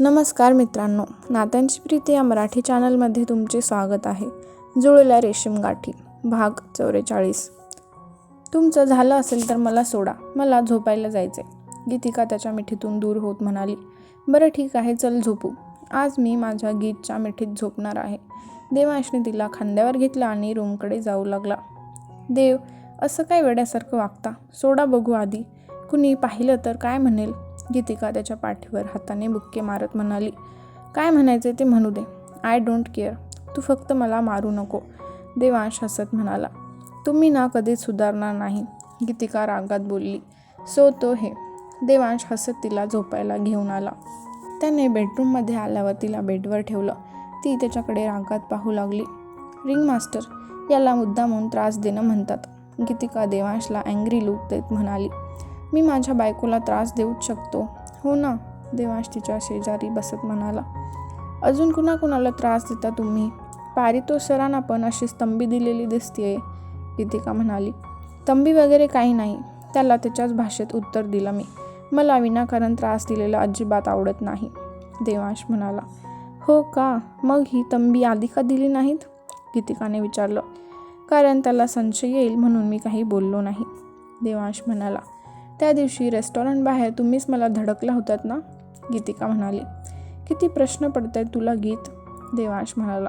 नमस्कार मित्रांनो नात्यांची प्रीती या मराठी चॅनलमध्ये तुमचे स्वागत आहे. जुळल्या रेशीम गाठी भाग चौवेचाळीस तुमचं झालं असेल तर मला सोडा मला झोपायला जायचे गीतिका त्याच्या मिठीतून दूर होत म्हणाली बरं ठीक आहे चल झोपू. आज मी माझ्या गीतच्या मिठीत झोपणार आहे. देवांशने तिला खांद्यावर घेतलं आणि रूमकडे जाऊ लागला. देव असं काय वेड्यासारखं वागता? सोडा बघू आधी. कुणी पाहिलं तर काय म्हणेल? गीतिका त्याच्या पाठीवर हाताने बुक्के मारत म्हणाली काय म्हणायचे ते म्हणू दे. आय डोंट केअर तू फक्त मला मारू नको. देवांश हसत म्हणाला तुम्ही ना कधीच सुधारणार नाही. गीतिका रागात बोलली सो तो हे. देवांश हसत तिला झोपायला घेऊन आला. त्याने बेडरूममध्ये आल्यावर तिला बेडवर ठेवलं. ती त्याच्याकडे रागात पाहू लागली रिंग मास्टर याला मुद्दामून त्रास देणं म्हणतात. गीतिका देवांशला अँग्री लूक देत म्हणाली मी माझ्या बायकोला त्रास देऊच शकतो. हो ना देवांश तिच्या शेजारी बसत म्हणाला. अजून कुणाकुणाला त्रास देता तुम्ही? पारितोष सरांना पण अशी स्तंभी दिलेली दिसतेय गीतिका म्हणाली. तंबी वगैरे काही नाही. त्याला त्याच्याच भाषेत उत्तर दिलं मी. मला विनाकारण त्रास दिलेला अजिबात आवडत नाही देवांश म्हणाला. हो का? मग ही तंबी आधी का दिली नाहीत? गीतिकाने विचारलं. कारण त्याला संशय येईल म्हणून मी काही बोललो नाही देवांश म्हणाला. त्या दिवशी रेस्टॉरंटबाहेर तुम्हीच मला धडकला होतात ना? गीतिका म्हणाली. किती प्रश्न पडत आहेत तुला गीत? देवांश म्हणाला.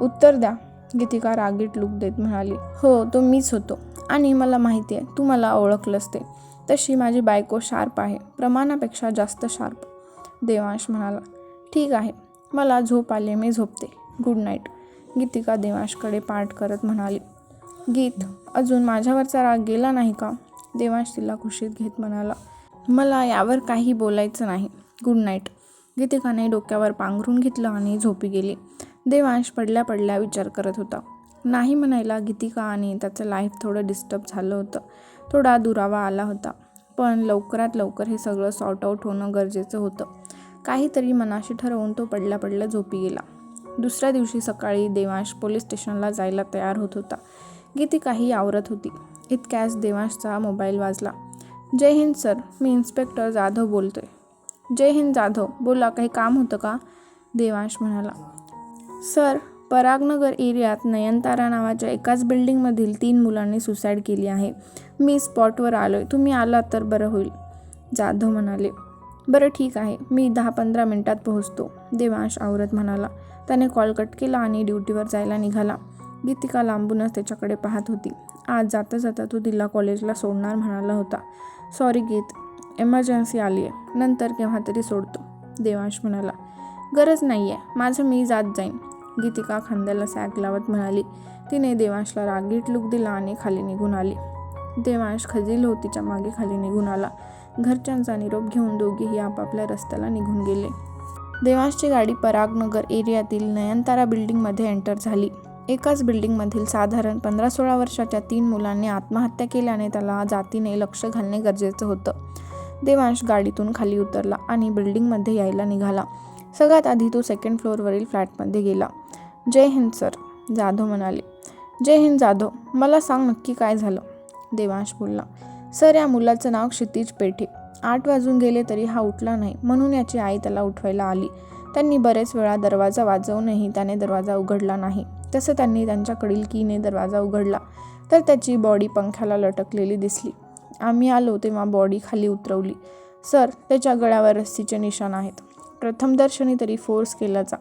उत्तर द्या. गीतिका रागीट लुक देत म्हणाली. हो तो मीच होतो. आणि मला माहिती आहे तू मला ओळखलंस ते. तशी माझी बायको शार्प आहे. प्रमाणापेक्षा जास्त शार्प. देवांश म्हणाला. ठीक आहे. मला झोप आले मी झोपते. गुड नाईट गीतिका देवांशकडे पाठ करत म्हणाली. गीत अजून माझ्यावरचा राग गेला नाही का? देवांश तिला खुशीत घेत म्हणाला मला यावर काही बोलायचं नाही. गुड नाईट गीतिकाने डोक्यावर पांघरून घेतलं आणि झोपी गेली. देवांश पडल्या पडल्या विचार करत होता. नाही म्हणायला गीतिका आणि त्याचं लाईफ थोडं डिस्टर्ब झालं होतं. थोडा दुरावा आला होता. पण लवकरात लवकर हे सगळं सॉर्ट आऊट होणं गरजेचं होतं. काहीतरी मनाशी ठरवून तो पडल्या पडल्या झोपी गेला. दुसऱ्या दिवशी सकाळी देवांश पोलीस स्टेशनला जायला तयार होत होता. गीतिकाही आवरत होती. इतक्याच देवांशचा मोबाईल वाजला. जय हिंद सर. मी इन्स्पेक्टर जाधव बोलतो आहे जय हिंद जाधव. बोला काही काम होतं का? देवांश म्हणाला. सर परागनगर एरियात नयनतारा नावाच्या एकाच बिल्डिंगमधील तीन मुलांनी सुसाईड केली आहे. मी स्पॉटवर आलो आहे तुम्ही आलात तर बरं होईल. जाधव म्हणाले. बरं ठीक आहे. मी दहा पंधरा मिनटात पोहोचतो. देवांश आवरत म्हणाला. त्याने कॉल कट केला आणि ड्युटीवर जायला निघाला. गीतिका लांबूनच त्याच्याकडे पाहत होती. आज जाता जाता तो तिला कॉलेजला सोडणार म्हणाला होता. सॉरी गीत एमर्जन्सी आली आहे नंतर केव्हा तरी सोडतो देवांश म्हणाला. गरज नाही आहे माझं मी जात जाईन गीतिका खांद्याला सॅग लावत म्हणाली. तिने देवांशला रागीट लुक दिला आणि खाली निघून आली. देवांश खजील होतीच्या तिच्यामागे खाली निघून आला. घरच्यांचा निरोप घेऊन दोघेही आपापल्या रस्त्याला निघून गेले. देवांशची गाडी परागनगर एरियातील नयनतारा बिल्डिंगमध्ये एंटर झाली. एकाच बिल्डिंगमधील साधारण पंधरा सोळा वर्षाच्या तीन मुलांनी आत्महत्या केल्याने त्याला जातीने लक्ष घालणे गरजेचं होतं. देवांश गाडीतून खाली उतरला आणि बिल्डिंगमध्ये यायला निघाला. सगळ्यात आधी तो सेकंड फ्लोअरवरील फ्लॅटमध्ये गेला. जय हिंद सर जाधव म्हणाले. जय हिंद जाधव मला सांग नक्की काय झालं? देवांश बोलला. सर या मुलाचं नाव क्षितिज पेठे. आठ वाजून गेले तरी हा उठला नाही म्हणून याची आई त्याला उठवायला आली. त्यांनी बरेच वेळा दरवाजा वाजवूनही त्याने दरवाजा उघडला नाही. तसं त्यांनी त्यांच्याकडील कीने दरवाजा उघडला तर त्याची बॉडी पंख्याला लटकलेली दिसली. आम्ही आलो तेव्हा बॉडी खाली उतरवली. सर त्याच्या गळ्यावर रस्सीचे निशाण आहेत. प्रथमदर्शनी तरी फोर्स केल्याचा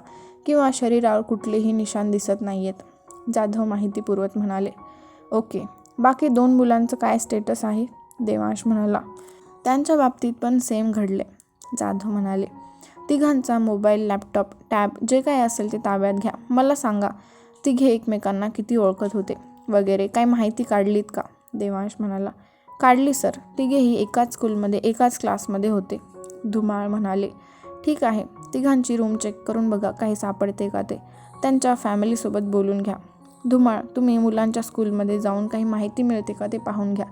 किंवा शरीरावर कुठलेही निशाण दिसत नाही आहेत जाधव माहिती पुरवत म्हणाले. ओके बाकी दोन मुलांचं काय स्टेटस आहे? देवांश म्हणाला. त्यांच्या बाबतीत पण सेम घडले जाधव म्हणाले. तिघांचा मोबाईल लॅपटॉप टॅब जे काय असेल ते ताब्यात घ्या. मला सांगा तिघे एकमेकांना किती ओळखत होते? वगैरे काय माहिती काढलीत का? देवांश म्हणाला काढली सर. तिघेही एकाच स्कूलमध्ये एकाच क्लासमध्ये होते. धुमाळ म्हणाले ठीक आहे. तिघांची रूम चेक करून बघा काही सापडते का ते? त्यांच्या फॅमिलीसोबत बोलून घ्या. धुमाळ तुम्ही मुलांच्या स्कूलमध्ये जाऊन काही माहिती मिळते का ते पाहून घ्या.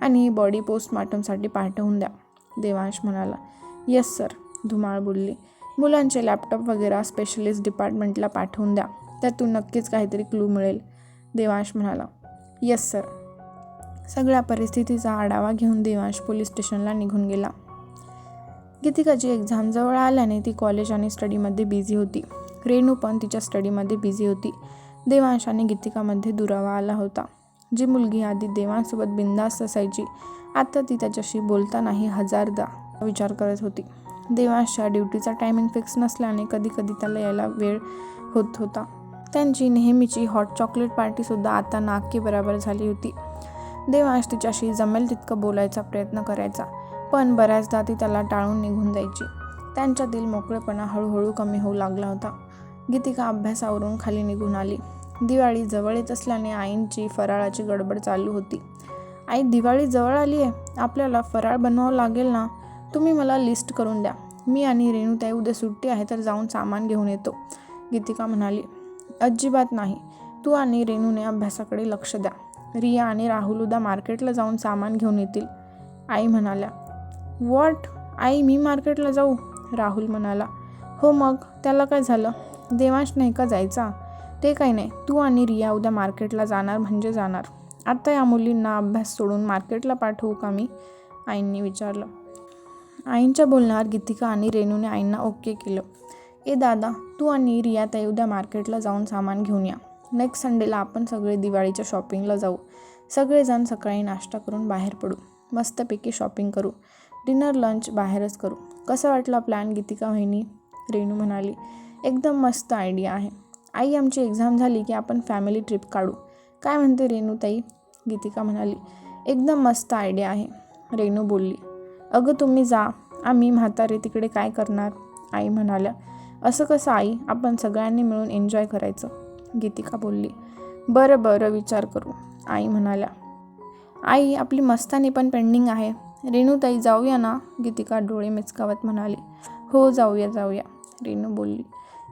आणि ही बॉडी पोस्टमार्टमसाठी पाठवून द्या. देवांश म्हणाला येस सर धुमाळ बोलली मुलांचे लॅपटॉप वगैरे स्पेशलिस्ट डिपार्टमेंटला पाठवून द्या. त्यातून नक्कीच काहीतरी क्लू मिळेल देवांश म्हणाला. येस सर सगळ्या परिस्थितीचा आढावा घेऊन देवांश पोलीस स्टेशनला निघून गेला. गीतिकाची एक्झाम जवळ आल्याने ती कॉलेज आणि स्टडीमध्ये बिझी होती. रेणू पण तिच्या स्टडीमध्ये बिझी होती. देवांश आणि गीतिकामध्ये दुरावा आला होता. जी मुलगी आधी देवांसोबत बिंदास्त असायची आता ती त्याच्याशी बोलतानाही हजारदा विचार करत होती. देवांशच्या ड्युटीचा टायमिंग फिक्स नसल्याने कधी कधी त्याला यायला वेळ होत होता. त्यांची नेहमीची हॉट चॉकलेट पार्टीसुद्धा आता नाकी बराबर झाली होती. देवांश तिच्याशी जमेल तितकं बोलायचा प्रयत्न करायचा पण बऱ्याचदा ती त्याला टाळून निघून जायची. त्यांच्यातील मोकळेपणा हळूहळू कमी होऊ लागला होता. गीतिका अभ्यासावरून खाली निघून आली. दिवाळी जवळ येत असल्याने आईंची फराळाची गडबड चालू होती. आई दिवाळी जवळ आली आहे आपल्याला फराळ बनवावं लागेल ना? तुम्ही मला लिस्ट करून द्या. मी आणि रेणूताई उद्या सुट्टी आहे तर जाऊन सामान घेऊन येतो. गीतिका म्हणाली अजिबात नाही. तू आणि रेणूने अभ्यासाकडे लक्ष द्या. रिया आणि राहुल उद्या मार्केटला जाऊन सामान घेऊन येतील. आई म्हणाल्या वॉट आई मी मार्केटला जाऊ? राहुल म्हणाला हो मग त्याला काय झालं? देवांश नाही का जायचा? ते काही नाही. तू आणि रिया उद्या मार्केटला जाणार म्हणजे जाणार. आता या मुलींना अभ्यास सोडून मार्केटला पाठवू का मी? आईंनी विचारलं. आईंच्या बोलण्यावर गीतिका आणि रेणूने आईंना ओके केलं. ए दादा तू आणि रिया ताई उद्या मार्केटला जाऊन सामान घेऊन या. नेक्स्ट संडेला आपण सगळे दिवाळीच्या शॉपिंगला जाऊ. सगळेजण सकाळी नाश्ता करून बाहेर पडू. मस्तपैकी शॉपिंग करू. डिनर लंच बाहेरच करू. कसं वाटला प्लॅन? गीतिका वहिनी रेणू म्हणाली. एकदम मस्त आयडिया आहे. आई आमची एक्झाम झाली की आपण फॅमिली ट्रिप काढू. काय म्हणते रेणू ताई गीतिका म्हणाली. एकदम मस्त आयडिया आहे रेणू बोलली. अगं तुम्ही जा. आम्ही म्हातारे तिकडे काय करणार? आई म्हणाल्या. असं कसं आई? आपण सगळ्यांनी मिळून एन्जॉय करायचं. गीतिका बोलली. बरं बरं विचार करू. आई म्हणाल्या. आई आपली मस्तानी पण पेंडिंग आहे. रेणूताई जाऊया ना? गीतिका डोळे मिचकावत म्हणाली. हो जाऊया जाऊया. रेणू बोलली.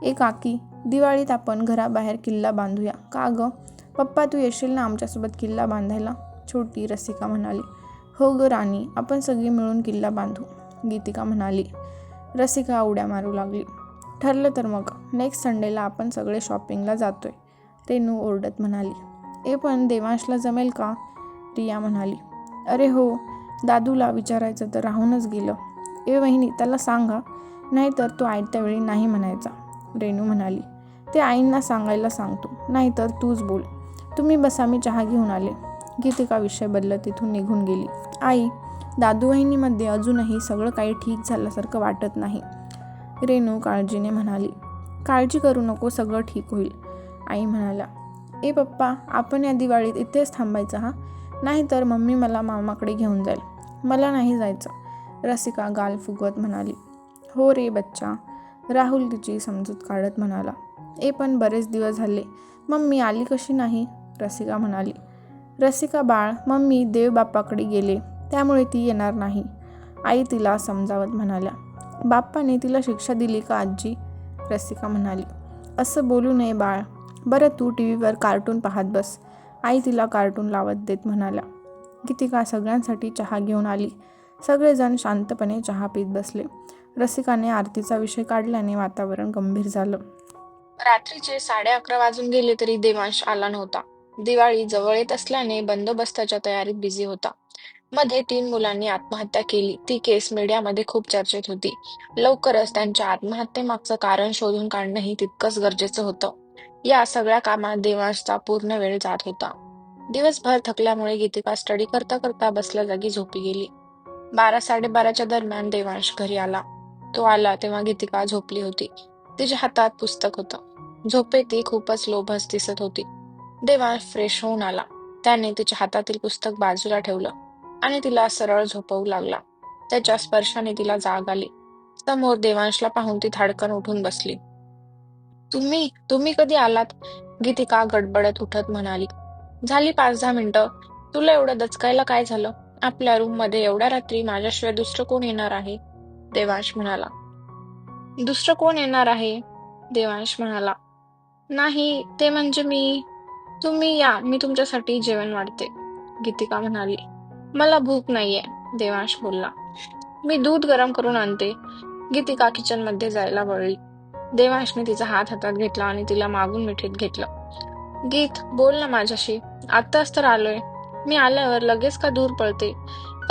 ए काकी दिवाळीत आपण घराबाहेर किल्ला बांधूया. का गं? पप्पा तू येशील ना आमच्यासोबत किल्ला बांधायला? छोटी रसिका म्हणाली. हो गं राणी आपण सगळी मिळून किल्ला बांधू गीतिका म्हणाली. रसिका उड्या मारू लागली. ठरलं तर मग नेक्स्ट संडेला आपण सगळे शॉपिंगला जातोय रेणू ओरडत म्हणाली. ए पण देवांशला जमेल का? रिया म्हणाली. अरे हो दादूला विचारायचं तर राहूनच गेलं. ए वहिनी त्याला सांगा नाहीतर तो आयत्या वेळी नाही म्हणायचा रेणू म्हणाली. ते आईंना सांगायला सांगतो नाहीतर तूच बोल. तुम्ही बसा मी चहा घेऊन आले. गीतिका विषय बदलत तिथून निघून गेली. आई दादूवहिनीमध्ये अजूनही सगळं काही ठीक झाल्यासारखं वाटत नाही रेणू काळजीने म्हणाली. काळजी करू नको सगळं ठीक होईल. आई म्हणाला ए पप्पा आपण या दिवाळीत इथेच थांबायचं हा? नाहीतर मम्मी मला मामाकडे घेऊन जाईल. मला नाही जायचं. रसिका गाल फुगवत म्हणाली. हो रे बच्चा राहुल तिची समजूत काढत म्हणाला. ए पण बरेच दिवस झाले. मम्मी आली कशी नाही? रसिका म्हणाली. रसिका बाळ मम्मी देवबाप्पाकडे गेले. त्यामुळे ती येणार नाही. आई तिला समजावत म्हणाल्या बाप्पाने तिला शिक्षा दिली का आजी? रसिका म्हणाली असं बोलू नये बाळ. बरं तू टी व्हीवर कार्टून पाहत बस. आई तिला कार्टून लावत देत म्हणाल्या. गीतिका सगळ्यांसाठी चहा घेऊन आली. सगळेजण शांतपणे चहा पीत बसले. रसिकाने आरतीचा विषय काढल्याने वातावरण गंभीर झालं. रात्रीचे साडे अकरा वाजून गेले तरी देवांश आला नव्हता. दिवाळी जवळ येत असल्याने बंदोबस्ताच्या तयारीत बिझी होता. मध्ये तीन मुलांनी आत्महत्या केली. ती केस मीडियामध्ये खूप चर्चेत होती. लवकरच त्यांच्या आत्महत्येमागचं कारण शोधून काढणंही तितकंच गरजेचं होतं. या सगळ्या कामात देवांशचा पूर्ण वेळ जात होता. दिवसभर थकल्यामुळे गीतिका स्टडी करता करता बसल्या जागी झोपी गेली. बारा साडेबाराच्या दरम्यान देवांश घरी आला. तो आला तेव्हा गीतिका झोपली होती. तिच्या हातात पुस्तक होतं. झोपेत ती खूपच लोभस दिसत होती. देवांश फ्रेश होऊन आला. त्याने तिच्या हातातील पुस्तक बाजूला ठेवलं आणि तिला सरळ झोपवू लागला. त्याच्या स्पर्शाने तिला जाग आली. समोर देवांशला पाहून ती धाडकन उठून बसली. तुम्ही तुम्ही कधी आलात? गीतिका गडबडत उठत म्हणाली. झाली पाच दहा मिनिटं. तुला एवढं दचकायला काय झालं? आपल्या रूममध्ये एवढ्या रात्री माझ्याशिवाय दुसरं कोण येणार आहे? देवांश म्हणाला. दुसरं कोण येणार आहे? देवांश म्हणाला. नाही ते म्हणजे मी तुम्ही या मी तुमच्यासाठी जेवण वाढते. गीतिका म्हणाली मला भूक नाहीये देवांश बोलला. मी दूध गरम करून आणते. गीतिका किचनमध्ये जायला वळली. देवांशने तिचा हात हातात घेतला आणि तिला मागून मिठीत घेतलं. गीत बोल ना माझ्याशी. आत्ताच तर आलोय. मी आल्यावर लगेच का दूर पळते?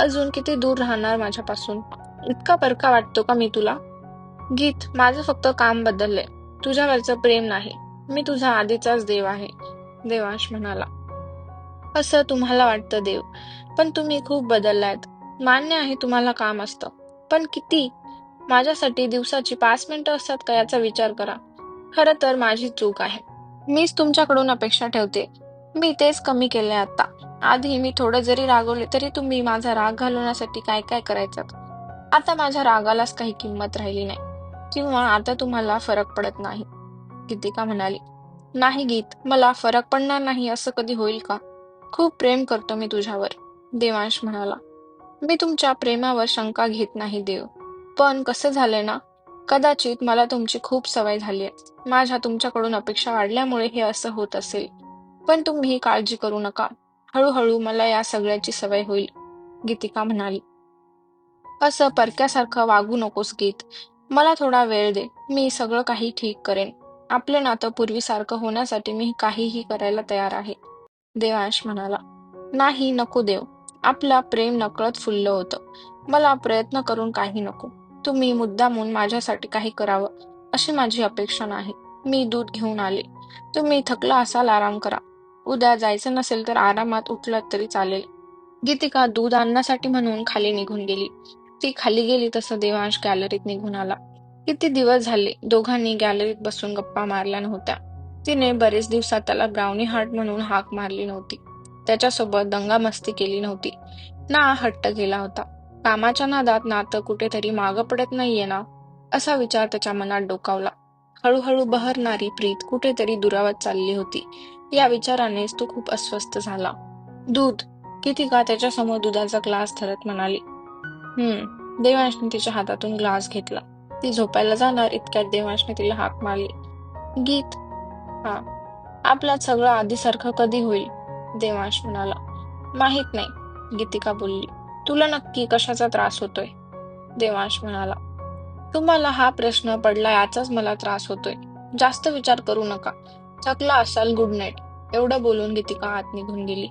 अजून किती दूर राहणार माझ्यापासून? इतका परका वाटतो का मी तुला? गीत माझं फक्त काम बदललंय. तुझ्यावरचं प्रेम नाही. मी तुझा आधीचाच देव आहे. देवांश म्हणाला. असं तुम्हाला वाटतं देव. पण तुम्ही खूप बदललायत. मान्य आहे तुम्हाला काम असतं. पण किती? माझ्यासाठी दिवसाची पाच मिनिटं असतात का याचा विचार करा. खरं तर माझी चूक आहे. मीच तुमच्याकडून अपेक्षा ठेवते. मी तेच कमी केलंय आता आधी मी थोडं जरी रागवले तरी तुम्ही माझा राग घालवण्यासाठी काय काय करायचं? आता माझ्या रागालाच काही किंमत राहिली नाही. किंवा आता तुम्हाला फरक पडत नाही. गीतिका म्हणाली. नाही गीत मला फरक पडणार नाही असं कधी होईल का? खूप प्रेम करतो मी तुझ्यावर देवांश म्हणाला. मी तुमच्या प्रेमावर शंका घेत नाही देव. पण कसं झालंय ना? कदाचित मला तुमची खूप सवय झाली आहे माझ्या तुमच्याकडून अपेक्षा वाढल्यामुळे हे असं होत असेल. पण तुम्ही काळजी करू नका. हळूहळू मला या सगळ्याची सवय होईल गीतिका म्हणाली. असं परक्यासारखं वागू नकोस गीत. मला थोडा वेळ दे. मी सगळं काही ठीक करेन. आपलं नातं पूर्वीसारखं होण्यासाठी मी काहीही करायला तयार आहे. देवांश म्हणाला नाही नको देव. आपला प्रेम नकळत फुललं होतं. मला प्रयत्न करून काही नको. तुम्ही मुद्दामून माझ्यासाठी काही करावं अशी माझी अपेक्षा नाही. मी दूध घेऊन आले. तुम्ही थकला असाल आराम करा. उद्या जायचं नसेल तर आरामात उठलात तरी चालेल. गीतिका दूध आणण्यासाठी म्हणून खाली निघून गेली. ती खाली गेली तसं देवांश गॅलरीत निघून आला. किती दिवस झाले दोघांनी गॅलरीत बसून गप्पा मारल्या नव्हत्या. तिने बरेच दिवसात त्याला ब्राउनी हार्ट म्हणून हाक मारली नव्हती. त्याच्यासोबत दंगामस्ती केली नव्हती. ना हट्ट केला होता. कामाच्या नादात नातं कुठेतरी मागं पडत नाहीये ना? असा विचार त्याच्या मनात डोकावला. हळूहळू बहरणारी प्रीत कुठेतरी दुरावत चालली होती. या विचारानेच तो खूप अस्वस्थ झाला. दूध किती का त्याच्यासमोर दुधाचा ग्लास धरत म्हणाली. हम्म देवांशने तिच्या हातातून ग्लास घेतला. ती झोपायला जाणार इतक्यात देवांशने तिला हाक मारली. गीत. हा. आपला सगळं आधीसारखं कधी होईल? देवांश म्हणाला. माहीत नाही गीतिका बोलली. तुला नक्की कशाचा त्रास होतोय? देवांश म्हणाला. तुम्हाला हा प्रश्न पडला याचाच मला त्रास होतोय. जास्त विचार करू नका. थकला असाल गुड नाईट एवढं बोलून गीतिका आत निघून गेली.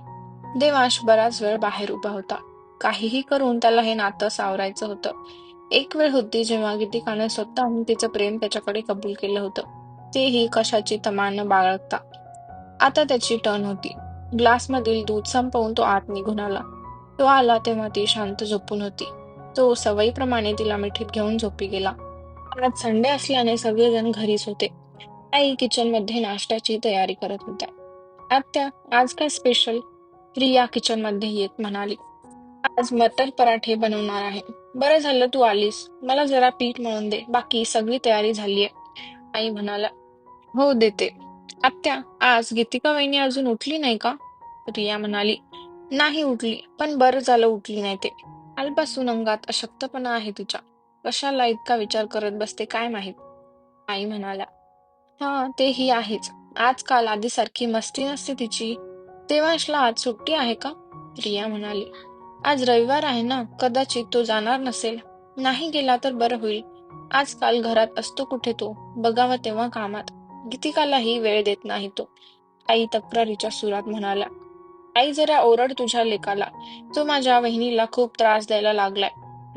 देवांश बराच वेळ बाहेर उभा होता. काहीही करून त्याला हे नातं सावरायचं होतं. एक वेळ होती जेव्हा गीतिकाने स्वतःहून तिचं प्रेम त्याच्याकडे कबूल केलं होतं. तेही कशाची तमान बाळगता. आता त्याची टर्न होती. ग्लासमधील दूध संपवून तो आत निघून आला. तो आला तेव्हा ती शांत झोपून होती. तो सवयीप्रमाणे तिला मिठीत घेऊन झोपी गेला. आज संडे असल्याने सगळेजण घरीच होते. आई किचनमध्ये नाश्त्याची तयारी करत होत्या. आत्या आज काय स्पेशल रिया किचनमध्ये येत म्हणाली. आज मटर पराठे बनवणार आहे. बरं झालं तू आलीस. मला जरा पीठ मळून दे. बाकी सगळी तयारी झालीये. आई म्हणाला हो देते. आत्या आज गीतिका वहिनी अजून उठली नाही का? रिया म्हणाली नाही उठली पण बरं झालं उठली नाही ते. कालपासून अंगात अशक्तपणा आहे तिच्या. कशाला इतका विचार करत बसते काय माहीत? आई म्हणाला हा तेही आहेच. आजकाल आधीसारखी मस्ती नसते तिची. देवांशला आज सुट्टी आहे का? रिया म्हणाली आज रविवार आहे ना कदाचित तो जाणार नसेल. नाही गेला तर बरं होईल. आजकाल घरात असतो कुठे तो? बघावा तेव्हा कामात. गीतिकालाही वेळ देत नाही तो. आई तक्रारीच्या सुरात म्हणाला आई जरा ओरड तुझ्या लेकाला. तो माझ्या वहिनीला खूप त्रास द्यायला लागलाय.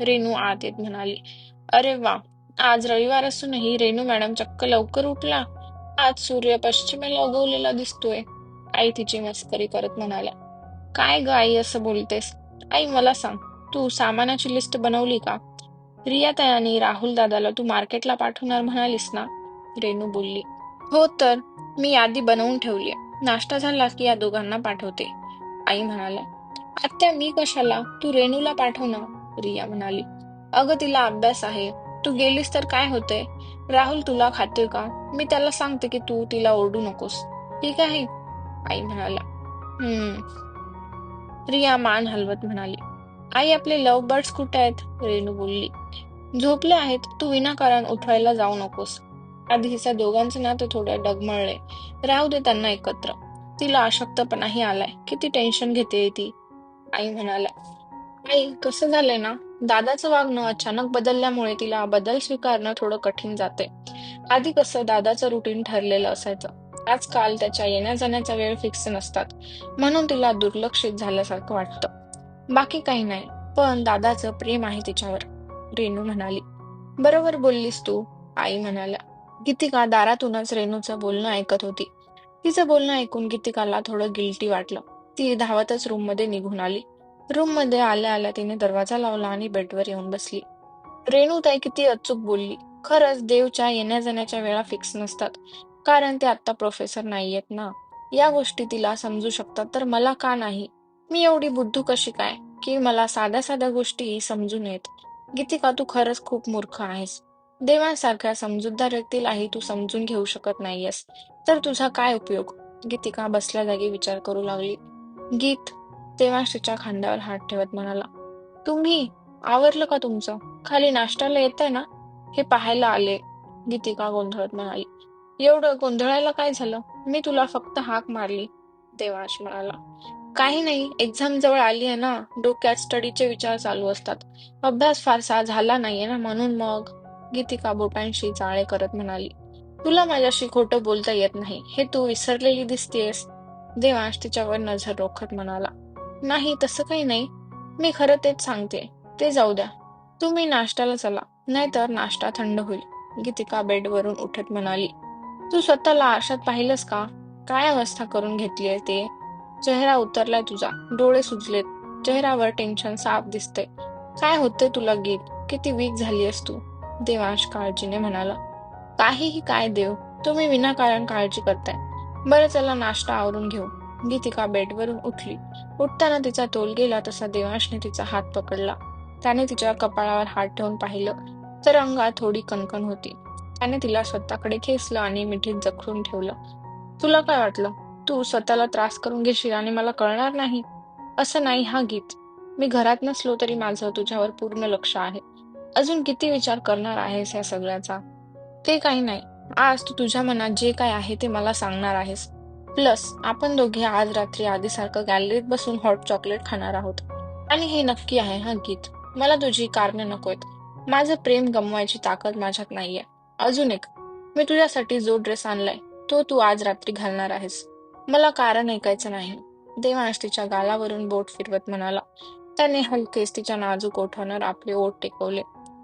रेणू आत येत म्हणाली अरे वा आज रविवार असूनही रेणू मॅडम चक्क लवकर उठला. आज सूर्य पश्चिमेला उगवलेला दिसतोय. आई तिची मस्करी करत म्हणाल्या काय ग आई असं बोलतेस? आई मला सांग तू सामानाची लिस्ट बनवली का? रिया तयानी राहुल दादाला तू मार्केटला पाठवणार म्हणालीस ना? रेणू बोलली. हो तर मी यादी बनवून ठेवली नाश्ता झाला की या दोघांना पाठवते. आई म्हणाल्या. आत्या मी कशाला? तू रेणूला पाठव ना रिया म्हणाली. अगं तिला अभ्यास आहे. तू गेलीस तर काय होतंय? राहुल तुला खातोय का? मी त्याला सांगते की तू तिला ओरडू नकोस. ठीक आहे? आई म्हणाला हम्म. प्रिया मान हलवत म्हणाली आई आपले लव बर्ड्स कुठे आहेत? रेणू बोलली झोपले आहेत. तू विनाकारण उठवायला जाऊ नकोस. आधीच्या दोघांचं नातं थोड्या डगमळले. राहू दे त्यांना एकत्र. तिला अशक्तपणाही आलाय. किती टेन्शन घेते ती. आई म्हणाल्या आई कसं झालंय ना? दादाचं वागणं अचानक बदलल्यामुळे तिला बदल स्वीकारणं थोडं कठीण जाते. आधी कसं दादाचं रुटीन ठरलेलं असायचं. आजकाल त्याच्या येण्या जाण्याचा वेळ फिक्स नसतात. म्हणून तिला दुर्लक्षित झाल्यासारखं वाटतं. बाकी काही नाही पण दादाचं प्रेम आहे तिच्यावर रेणू म्हणाली. बरोबर बोललीस तू आई म्हणाल्या. गीतिका दारातूनच रेणूचं बोलणं ऐकत होती. तिचं बोलणं ऐकून गीतिकाला थोडं गिल्टी वाटलं. ती धावतच रूममध्ये निघून आली. रूममध्ये आल्या आल्या तिने दरवाजा लावला आणि बेडवर येऊन बसली. रेणू ताई किती अचूक बोलली. खरंच देवच्या येण्या जाण्याच्या वेळा फिक्स नसतात. कारण ते आता प्रोफेसर नाहीयेत ना. या गोष्टी तिला समजू शकतात तर मला का नाही? मी एवढी बुद्धू कशी काय? की मला साध्या साध्या गोष्टी समजून येत. गीतिका तू खरंच खूप मूर्ख आहेस. देवांसारख्या समजूतदार व्यक्तीलाही तू समजून घेऊ शकत नाहीयेस. तर तुझा काय उपयोग? गीतिका बसल्या जागी विचार करू लागली. गीत देवांशीच्या खांद्यावर हात ठेवत म्हणाला तुम्ही? आवरलं का तुमचं? खाली नाश्त्याला येत ना? हे पाहायला आले. गीतिका गोंधळत म्हणाली एवढं गोंधळायला काय झालं? मी तुला फक्त हाक मारली. देवांश म्हणाला काही नाही एक्झाम जवळ आली आहे ना. डोक्यात स्टडीचे विचार चालू असतात. अभ्यास फारसा झाला नाहीये ना म्हणून मग गीतिका बोटांशी चाळे करत म्हणाली तुला माझ्याशी खोटं बोलता येत नाही. हे तू विसरलेली दिसतेस. देवांश तिच्यावर नजर रोखत म्हणाला नाही तसं काही नाही. मी खरं तेच सांगते. ते जाऊ द्या. तुम्ही नाश्त्याला चला. नाहीतर नाश्ता थंड होईल. गीतिका बेडवरून उठत म्हणाली तू स्वतःला आरशात पाहिलंस का? काय अवस्था करून घेतलीये ते? चेहरा उतरलाय तुझा. डोळे सुजलेत. चेहऱ्यावर टेन्शन साफ दिसते काय होतंय तुला गीत? किती वीक झालीयस तू? देवांश काळजीने म्हणाला. काहीही काय देव? तुम्ही विनाकारण काळजी करताय. बरं चला नाश्ता आवरून घेऊ. गीतिका बेडवरून उठली. उठताना तिचा तोल गेला तसा देवांशने तिचा हात पकडला. त्याने तिच्या कपाळावर हात ठेवून पाहिलं. तर अंगात थोडी कणकण होती. त्याने तिला स्वतःकडे खेचलं आणि मिठीत जखडून ठेवलं. तुला काय वाटलं? तू स्वतःला त्रास करून घेशील आणि मला कळणार नाही? असं नाही हा गीत. मी घरात नसलो तरी माझं तुझ्यावर पूर्ण लक्ष आहे. अजून किती विचार करणार आहेस या सगळ्याचा? ते काही नाही. आज तू तुझ्या मनात जे काय आहे ते मला सांगणार आहेस. प्लस आपण दोघे आज रात्री आधीसारखं गॅलरीत बसून हॉट चॉकलेट खाणार आहोत. आणि हे नक्की आहे हा गीत. मला तुझी कारणं नकोयत. माझं प्रेम गमवायची ताकद माझ्यात नाहीये. अजून एक. मी तुझ्यासाठी जो ड्रेस आणलाय तो तू आज रात्री घालणार आहेस. मला कारण ऐकायचं नाही. देवांश तिच्या गालावरून बोट फिरवत म्हणाला. त्याने हलकेच तिच्या नाजूक ओठांवर आपले ओठ टेकवले.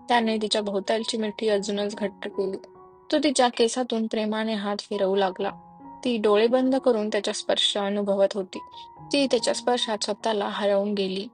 त्याने तिच्या भोवतालची मिठी अजूनच घट्ट केली. तो तिच्या केसातून प्रेमाने हात फिरवू लागला. ती डोळे बंद करून त्याचा स्पर्श अनुभवत होती. ती त्याच्या स्पर्शात स्वतःला हरवून गेली.